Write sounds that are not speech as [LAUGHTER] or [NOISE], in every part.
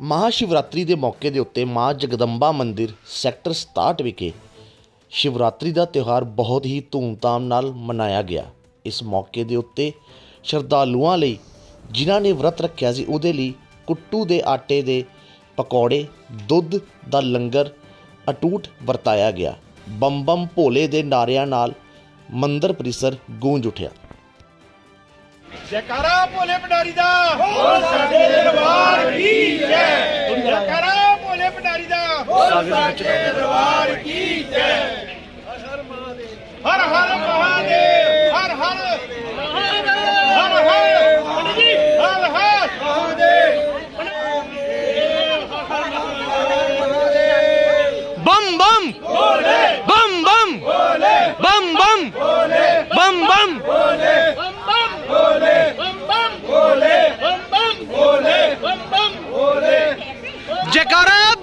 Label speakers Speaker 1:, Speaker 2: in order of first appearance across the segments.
Speaker 1: ਮਹਾਸ਼ਿਵਰਾਤਰੀ ਦੇ ਮੌਕੇ ਦੇ ਉੱਤੇ ਮਾਂ ਜਗਦੰਬਾ ਮੰਦਿਰ ਸੈਕਟਰ 67 ਵਿਖੇ ਸ਼ਿਵਰਾਤਰੀ ਦਾ ਤਿਉਹਾਰ ਬਹੁਤ ਹੀ ਧੂਮਧਾਮ ਨਾਲ ਮਨਾਇਆ ਗਿਆ। ਇਸ ਮੌਕੇ ਦੇ ਉੱਤੇ ਸ਼ਰਧਾਲੂਆਂ ਲਈ ਜਿਨ੍ਹਾਂ ਨੇ ਵਰਤ ਰੱਖਿਆ ਸੀ, ਉਹਦੇ ਲਈ ਕੁੱਟੂ ਦੇ ਆਟੇ ਦੇ ਪਕੌੜੇ ਦੁੱਧ ਦਾ ਲੰਗਰ ਅਟੂਟ ਵਰਤਾਇਆ ਗਿਆ। ਬੰਮ ਬੰਮ ਭੋਲੇ ਦੇ ਨਾਰਿਆਂ ਨਾਲ ਮੰਦਰ ਪਰਿਸਰ ਗੂੰਜ ਉੱਠਿਆ।
Speaker 2: ਜੈਕਾਰਾ ਭੋਲੇ ਭੰਡਾਰੀ ਦਾ। ਹੋ ਸਾਡੇ ਦਰਬਾਰ ਕੀ ਜੈ? ਜੈਕਾਰਾ ਭੋਲੇ ਭੰਡਾਰੀ ਦਾ। ਹੋ ਸਾਡੇ ਦਰਬਾਰ ਕੀ ਜੈ?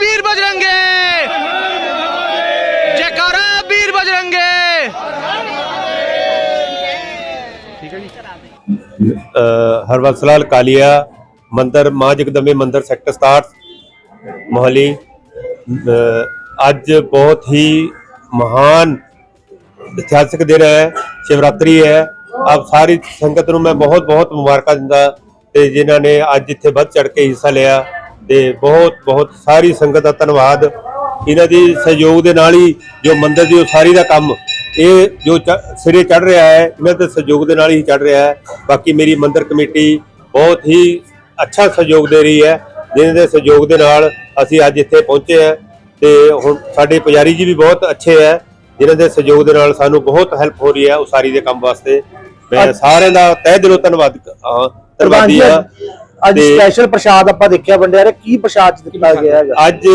Speaker 3: वीर बजरंगे जयकारा वीर बजरंगे
Speaker 4: ਅ, ਹਰਬੰਸ ਲਾਲ ਕਾਲੀਆ ਮੰਦਰ ਮਾਂ ਜਗਦੰਬੇ ਮੰਦਰ ਸੈਕਟਰ 67 ਮੋਹਾਲੀ ਅ, ਅੱਜ ਬਹੁਤ ਹੀ ਮਹਾਨ ਇਤਿਹਾਸਕ ਦਿਨ ਹੈ ਸ਼ਿਵਰਾਤਰੀ ਹੈ ਆਪ ਸਾਰੀ ਸੰਗਤ ਨੂੰ ਮੈਂ ਬਹੁਤ ਬਹੁਤ ਮੁਬਾਰਕਾਂ ਦਿੰਦਾ ਤੇ ਜਿਨ੍ਹਾਂ ਨੇ ਅੱਜ ਇੱਥੇ ਵੱਧ ਚੜ ਕੇ ਹਿੱਸਾ ਲਿਆ ਤੇ ਬਹੁਤ ਬਹੁਤ ਸਾਰੀ ਸੰਗਤ ਦਾ ਧੰਨਵਾਦ। ਇਹਨਾਂ ਦੀ ਸਹਿਯੋਗ ਦੇ ਨਾਲ ਹੀ ਜੋ ਮੰਦਰ ਦੀ ਉਸਾਰੀ ਦਾ ਕੰਮ ਇਹ ਜੋ ਸਿਰੇ ਚੜ ਰਿਹਾ ਹੈ ਇਹਨਾਂ ਦੇ ਸਹਿਯੋਗ ਦੇ ਨਾਲ ਹੀ ਚੜ ਰਿਹਾ ਹੈ। ਬਾਕੀ ਮੇਰੀ ਮੰਦਰ ਕਮੇਟੀ ਬਹੁਤ ਹੀ ਅੱਛਾ ਸਹਿਯੋਗ ਦੇ ਰਹੀ ਹੈ। ਜਿਨ੍ਹਾਂ ਦੇ ਸਹਿਯੋਗ ਦੇ ਨਾਲ ਅਸੀਂ ਅੱਜ ਇੱਥੇ ਪਹੁੰਚੇ ਹਾਂ ਤੇ ਹੁਣ ਸਾਡੇ ਪੁਜਾਰੀ ਜੀ ਵੀ ਬਹੁਤ ਅੱਛੇ ਹੈ। ਜਿਨ੍ਹਾਂ ਦੇ ਸਹਿਯੋਗ ਦੇ ਨਾਲ ਸਾਨੂੰ ਬਹੁਤ ਹੈਲਪ ਹੋ ਰਹੀ ਹੈ ਉਸਾਰੀ ਦੇ ਕੰਮ ਵਾਸਤੇ। ਮੈਂ ਸਾਰਿਆਂ ਦਾ ਤਹਿ ਦਿਲੋਂ ਧੰਨਵਾਦ ਹਾਂ ਧੰਨਵਾਦੀ ਹਾਂ।
Speaker 5: ਅੱਜ ਸਪੈਸ਼ਲ ਪ੍ਰਸ਼ਾਦ ਆਪਾਂ ਦੇਖਿਆ ਵੰਡਿਆ ਕੀ ਪ੍ਰਸ਼ਾਦ ਦਿੱਤਾ ਗਿਆ ਹੈਗਾ
Speaker 4: ਅੱਜ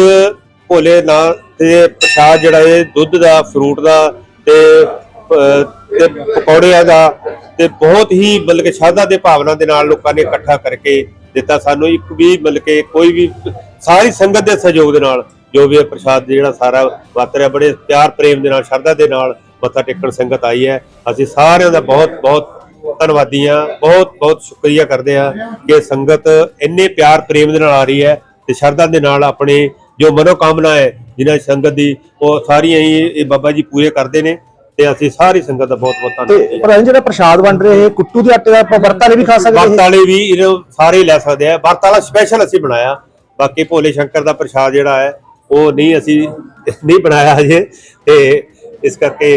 Speaker 4: ਭੋਲੇ ਨਾ ਤੇ ਪ੍ਰਸ਼ਾਦ ਜਿਹੜਾ ਇਹ ਦੁੱਧ ਦਾ ਫਰੂਟ ਦਾ ਤੇ ਅਹ, ਤੇ ਪਕੌੜਿਆਂ ਦਾ ਤੇ ਬਹੁਤ ਹੀ ਮਤਲਬ ਕਿ ਸ਼ਰਧਾ ਦੇ ਭਾਵਨਾ ਦੇ ਨਾਲ ਲੋਕਾਂ ਨੇ ਇਕੱਠਾ ਕਰਕੇ ਦਿੱਤਾ ਸਾਨੂੰ। ਇੱਕ ਵੀ ਮਤਲਬ ਕਿ ਕੋਈ ਵੀ ਸਾਰੀ ਸੰਗਤ ਦੇ ਸਹਿਯੋਗ ਦੇ ਨਾਲ ਜੋ ਵੀ ਇਹ ਪ੍ਰਸ਼ਾਦ ਜਿਹੜਾ ਸਾਰਾ ਵਰਤ ਰਿਹਾ ਬੜੇ ਪਿਆਰ ਪ੍ਰੇਮ ਦੇ ਨਾਲ ਸ਼ਰਧਾ ਦੇ ਨਾਲ ਮੱਥਾ ਟੇਕਣ ਸੰਗਤ ਆਈ ਹੈ। ਅਸੀਂ ਸਾਰਿਆਂ ਦਾ ਬਹੁਤ ਬਹੁਤ ਧੰਨਵਾਦੀ ਹਾਂ ਬਹੁਤ ਬਹੁਤ ਸ਼ੁਕਰੀਆ ਕਰਦੇ ਹਾਂ ਕਿ ਸੰਗਤ ਇੰਨੇ ਪਿਆਰ ਪ੍ਰੇਮ ਦੇ ਨਾਲ ਆ ਰਹੀ ਹੈ ਤੇ ਸ਼ਰਧਾ ਦੇ ਨਾਲ ਆਪਣੇ ਜੋ ਮਨੋਕਾਮਨਾ ਹੈ ਜਿਨ੍ਹਾਂ ਸੰਗਤ ਦੀ ਉਹ ਸਾਰੀਆਂ ਹੀ ਇਹ ਬਾਬਾ ਜੀ ਪੂਰੇ ਕਰਦੇ ਨੇ ਤੇ ਅਸੀਂ ਸਾਰੀ ਸੰਗਤ ਦਾ ਬਹੁਤ ਬਹੁਤ ਧੰਨਵਾਦ
Speaker 5: ਪ੍ਰਧਾਨ ਜਿਹੜਾ ਪ੍ਰਸ਼ਾਦ ਵੰਡ ਰਹੇ ਇਹ ਕੁੱਟੂ ਦੇ ਆਟੇ ਦਾ ਆਪਾਂ ਵਰਤਾਂ ਲਈ ਵੀ ਖਾ ਸਕਦੇ
Speaker 4: ਵਰਤ
Speaker 5: ਹਾਂ
Speaker 4: ਵਾਲੇ ਵੀ ਇਹਨੂੰ ਸਾਰੇ ਲੈ ਸਕਦੇ ਆ ਵਰਤ ਵਾਲਾ ਸਪੈਸ਼ਲ ਅਸੀਂ ਬਣਾਇਆ। ਬਾਕੀ ਭੋਲੇ ਸ਼ੰਕਰ ਦਾ ਪ੍ਰਸ਼ਾਦ ਜਿਹੜਾ ਹੈ ਉਹ ਨਹੀਂ ਅਸੀਂ ਨਹੀਂ ਬਣਾਇਆ ਹਜੇ। ਤੇ ਇਸ ਕਰਕੇ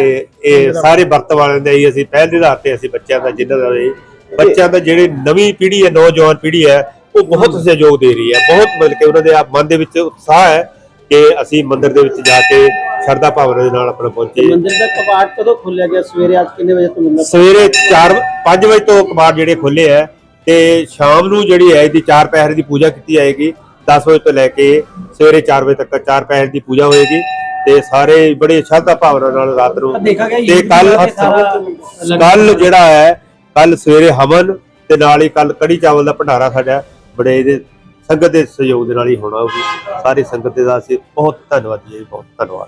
Speaker 4: ਇਹ ਸਾਰੇ ਵਰਤ ਵਾਲਿਆਂ ਦੇ ਹੀ ਅਸੀਂ ਪਹਿਲ ਦੇ ਆਧਾਰ ਤੇ ਅਸੀਂ ਬੱਚਿਆਂ ਦਾ ਜਿਨ੍ਹਾਂ ਦਾ ਬੱਚਿਆਂ ਦਾ ਜਿਹੜੇ ਨਵੀਂ ਪੀੜ੍ਹੀ ਹੈ ਨੌਜਵਾਨ ਪੀੜ੍ਹੀ ਹੈ ਉਹ ਬਹੁਤ ਸਹਿਯੋਗ ਦੇ ਰਹੀ ਹੈ। ਬਹੁਤ ਮਤਲਬ ਕਿ ਉਹਨਾਂ ਦੇ ਆਪ ਮਨ ਦੇ ਵਿੱਚ ਉਤਸ਼ਾਹ ਹੈ ਕਿ ਅਸੀਂ ਮੰਦਿਰ ਦੇ ਵਿੱਚ ਜਾ ਕੇ ਸ਼ਰਧਾ ਭਾਵਨਾ ਦੇ ਨਾਲ ਆਪਣਾ ਪਹੁੰਚੇ।
Speaker 6: ਮੰਦਿਰ ਦਾ ਕਵਾਟ ਕਦੋਂ ਖੋਲਿਆ ਗਿਆ? ਸਵੇਰੇ ਅੱਜ ਕਿੰਨੇ ਵਜੇ ਤੋਂ ਮੰਦਿਰ
Speaker 4: ਸਵੇਰੇ 4 5 ਵਜੇ ਤੋਂ ਕਬਾੜ ਜਿਹੜੇ ਖੁੱਲੇ ਆ ਤੇ ਸ਼ਾਮ ਨੂੰ ਜਿਹੜੀ ਹੈ ਇਹਦੀ 4 ਪਹਿਰ ਦੀ ਪੂਜਾ ਕੀਤੀ ਜਾਏਗੀ। 10 ਵਜੇ ਤੋਂ ਲੈ ਕੇ ਸਵੇਰੇ 4 ਵਜੇ ਤੱਕ 4 ਪਹਿਰ ਦੀ ਪੂਜਾ ਹੋਏਗੀ। ਤੇ ਸਾਰੇ ਬੜੇ ਸ਼ਰਧਾ ਭਾਵਨਾ ਨਾਲ ਰਾਤ ਨੂੰ ਤੇ ਕੱਲ ਕੱਲ ਜਿਹੜਾ ਹੈ ਕੱਲ ਸਵੇਰੇ ਹਵਨ ਤੇ ਨਾਲ ਹੀ ਕੱਲ ਕੜੀ ਚਾਵਲ ਦਾ ਭੰਡਾਰਾ ਸਾਡਾ ਬੜੇ ਇਹਦੇ ਸੰਗਤ ਦੇ ਸਹਿਯੋਗ ਦੇ ਨਾਲ ਹੀ ਹੋਣਾ ਵੀ ਸਾਰੀ ਸੰਗਤ ਦੇ ਦਾ ਅਸੀਂ ਬਹੁਤ ਧੰਨਵਾਦੀ ਹਾਂ ਜੀ, ਬਹੁਤ ਧੰਨਵਾਦ।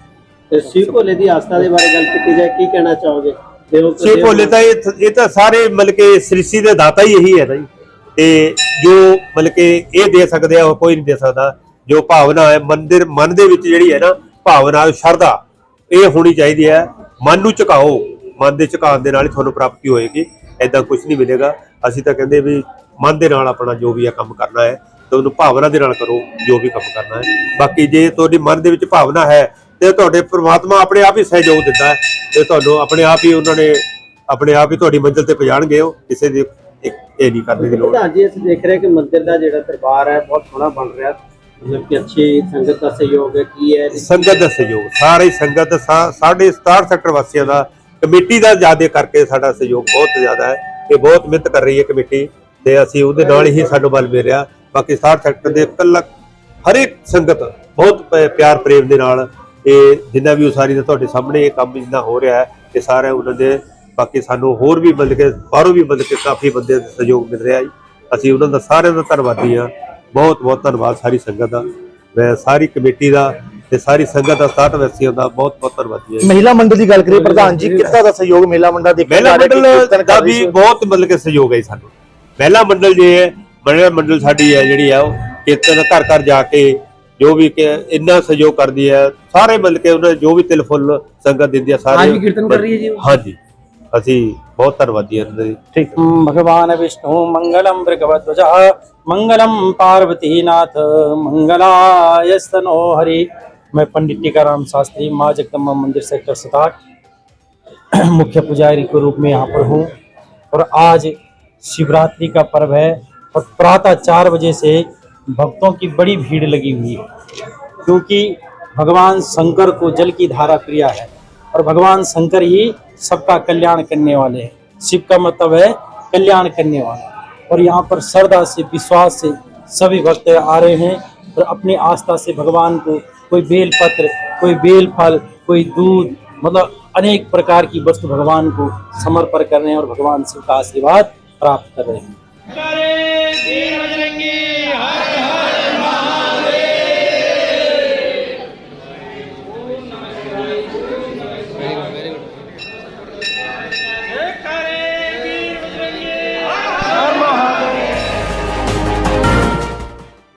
Speaker 6: ਤੇ ਸ਼ਿਵ ਭੋਲੇ ਦੀ ਆਸਥਾ ਦੇ ਬਾਰੇ ਗੱਲ ਕੀਤੀ ਜਾਏ ਕੀ ਕਹਿਣਾ ਚਾਹੋਗੇ?
Speaker 4: ਸ਼ਿਵ ਭੋਲੇ ਤਾਂ ਇਹ ਇਹ ਤਾਂ ਸਾਰੇ ਮਤਲਬ ਕਿ ਸ੍ਰਿਸ਼ਟੀ ਦੇ ਦਾਤਾ ਹੀ ਇਹੀ ਹੈ ਨਾ ਜੀ। ਤੇ ਜੋ ਮਤਲਬ ਕਿ ਇਹ ਦੇ ਸਕਦੇ ਆ ਉਹ ਕੋਈ ਨਹੀਂ ਦੇ ਸਕਦਾ। ਜੋ ਭਾਵਨਾ ਹੈ ਮੰਦਿਰ ਮਨ ਦੇ ਵਿੱਚ ਜਿਹੜੀ ਹੈ ਨਾ ਭਾਵਨਾ ਸ਼ਰਧਾ, ਇਹ ਹੋਣੀ ਚਾਹੀਦੀ ਹੈ। ਮਨ ਨੂੰ ਝੁਕਾਓ। ਮਨ ਦੇ ਝੁਕਾਉਣ ਦੇ ਨਾਲ ਹੀ ਤੁਹਾਨੂੰ ਪ੍ਰਾਪਤੀ ਹੋਏਗੀ। ਐਦਾਂ ਕੁਝ ਨਹੀਂ ਮਿਲੇਗਾ। ਅਸੀਂ ਤਾਂ ਕਹਿੰਦੇ ਵੀ ਮਨ ਦੇ ਨਾਲ ਆਪਣਾ ਜੋ ਵੀ ਹੈ ਕੰਮ ਕਰਨਾ ਹੈ ਤੇ ਭਾਵਨਾ ਦੇ ਨਾਲ ਕਰੋ, ਜੋ ਵੀ ਕੰਮ ਕਰਨਾ ਹੈ। ਬਾਕੀ ਜੇ ਤੁਹਾਡੀ ਮਨ ਦੇ ਵਿੱਚ ਭਾਵਨਾ ਹੈ, ਤੇ ਤੁਹਾਡੇ ਪ੍ਰਮਾਤਮਾ ਆਪਣੇ ਆਪ ਹੀ ਸਹਿਯੋਗ ਦਿੰਦਾ ਹੈ। ਤੇ ਤੁਹਾਨੂੰ ਆਪਣੇ ਆਪ ਹੀ ਉਹਨਾਂ ਨੇ, ਆਪਣੇ ਆਪ ਹੀ ਤੁਹਾਡੀ ਮੰਜ਼ਿਲ ਤੇ ਪਹੁੰਚਾਣਗੇ ਉਹ। ਕਿਸੇ ਦੀ ਇਹ ਨਹੀਂ ਕਰਨੇ ਦੀ ਲੋੜ।
Speaker 6: ਜੀ, ਅਸੀਂ ਦੇਖ ਰਹੇ ਕਿ ਮੰਦਿਰ ਦਾ ਜਿਹੜਾ ਦਰਬਾਰ ਹੈ, ਬਹੁਤ ਸੋਹਣਾ ਬਣ ਰਿਹਾ। ਮਤਲਬ ਕਿ ਅੱਛੀ ਸੰਗਤ ਦਾ ਸਹਿਯੋਗ ਹੈ, ਕੀ ਹੈ?
Speaker 4: ਸੰਗਤ ਦਾ ਸਹਿਯੋਗ, ਸਾਰੇ ਸੰਗਤ ਸਾ- ਸਾਡੇ 67 ਸੈਕਟਰ ਵਾਸੀਆਂ ਦਾ, ਕਮੇਟੀ ਦਾ ਜ਼ਿਆਦਾ ਕਰਕੇ ਸਾਡਾ ਸਹਿਯੋਗ ਬਹੁਤ ਜ਼ਿਆਦਾ ਹੈ, ਇਹ ਬਹੁਤ ਮਿਹਨਤ ਕਰ ਰਹੀ ਹੈ ਕਮੇਟੀ ਤੇ ਅਸੀਂ ਉਹਦੇ ਨਾਲ ਹੀ ਸਾਨੂੰ ਬਲ ਮਿਲ ਰਿਹਾ ਬਾਕੀ 60 ਸੈਕਟਰ ਦੇ ਇਕੱਲਾ ਹਰੇਕ ਸੰਗਤ ਬਹੁਤ ਪਿਆਰ ਪ੍ਰੇਮ ਦੇ ਨਾਲ ਇਹ ਜਿੰਨਾ ਵੀ ਉਸਾਰੀ ਦਾ ਤੁਹਾਡੇ ਸਾਹਮਣੇ ਇਹ ਕੰਮ ਜਿੰਨਾ ਹੋ ਰਿਹਾ ਹੈ, ਇਹ ਸਾਰਾ ਉਹਨਾਂ ਦੇ, ਬਾਕੀ ਸਾਨੂੰ ਹੋਰ ਵੀ ਮਤਲਬ ਕਿ, ਬਾਹਰੋਂ ਵੀ ਮਤਲਬ ਕੇ ਕਾਫੀ ਬੰਦੇ ਦਾ ਸਹਿਯੋਗ ਮਿਲ ਰਿਹਾ ਜੀ। ਅਸੀਂ ਉਹਨਾਂ ਦਾ ਸਾਰਿਆਂ ਦਾ ਧੰਨਵਾਦੀ ਹਾਂ। ਬਹੁਤ ਬਹੁਤ ਧੰਨਵਾਦ ਸਾਰੀ ਸੰਗਤ ਦਾ। ਮੈਂ ਸਾਰੀ ਕਮੇਟੀ ਦਾ ਤੇ ਸਾਰੀ ਸੰਗਤ ਦਾ ਸਾਥ ਵੈਸੀਆਂ ਦਾ ਬਹੁਤ ਬਹੁਤ ਧੰਨਵਾਦੀ ਹੈ
Speaker 5: ਮਹਿਲਾ ਮੰਡਲ ਦੀ ਗੱਲ ਕਰੀਏ ਪ੍ਰਧਾਨ ਜੀ ਕਿੱਦਾਂ ਦਾ ਸਹਿਯੋਗ ਮਹਿਲਾ ਮੰਡਲ ਦੇ
Speaker 4: ਮਹਿਲਾ ਮੰਡਲ ਦਾ ਵੀ ਬਹੁਤ ਮਤਲਬ ਕਿ ਸਹਿਯੋਗ ਹੈ ਸਾਨੂੰ। ਮਹਿਲਾ ਮੰਡਲ ਜੇ ਹੈ ਮਹਿਲਾ ਮੰਡਲ ਸਾਡੀ ਹੈ ਜਿਹੜੀ ਆ ਉਹ ਕੀਰਤਨ ਘਰ ਘਰ ਜਾ ਕੇ ਜੋ ਵੀ ਇੰਨਾ ਸਹਿਯੋਗ ਕਰਦੀ ਹੈ ਸਾਰੇ ਮਤਲਬ ਕਿ ਉਹਨਾਂ ਜੋ ਵੀ ਤਿਲ ਫੁੱਲ ਸੰਗਤ ਦਿੰਦੀ ਹੈ ਸਾਰੇ
Speaker 6: ਹਾਂਜੀ ਕੀਰਤਨ ਕਰ ਰਹੀ ਹੈ ਜੀ
Speaker 4: ਹਾਂਜੀ। ਅਸੀਂ बहुत ठीक।
Speaker 6: भगवान विष्णु मंगलम भृगवध्वज मंगलम पार्वती नाथ मंगलाय हरि मैं पंडित टीकाराम शास्त्री, माँ जगदम्बा मंदिर सेक्टर सताठ [CLEARS THROAT] मुख्य पुजारी के रूप में यहाँ पर हूँ। और आज शिवरात्रि का पर्व है और प्रातः चार बजे से भक्तों की बड़ी भीड़ लगी हुई है। क्योंकि भगवान शंकर को जल की धारा प्रिया है। और भगवान शंकर ही सबका कल्याण करने वाले हैं। शिव का मतलब है कल्याण करने वाला। और यहाँ पर श्रद्धा से, विश्वास से सभी भक्त आ रहे हैं और अपनी आस्था से भगवान को कोई बेल पत्र कोई बेल फल कोई दूध मतलब अनेक प्रकार की वस्तु भगवान को समर्पण कर रहे हैं और भगवान शिव का आशीर्वाद प्राप्त कर रहे हैं।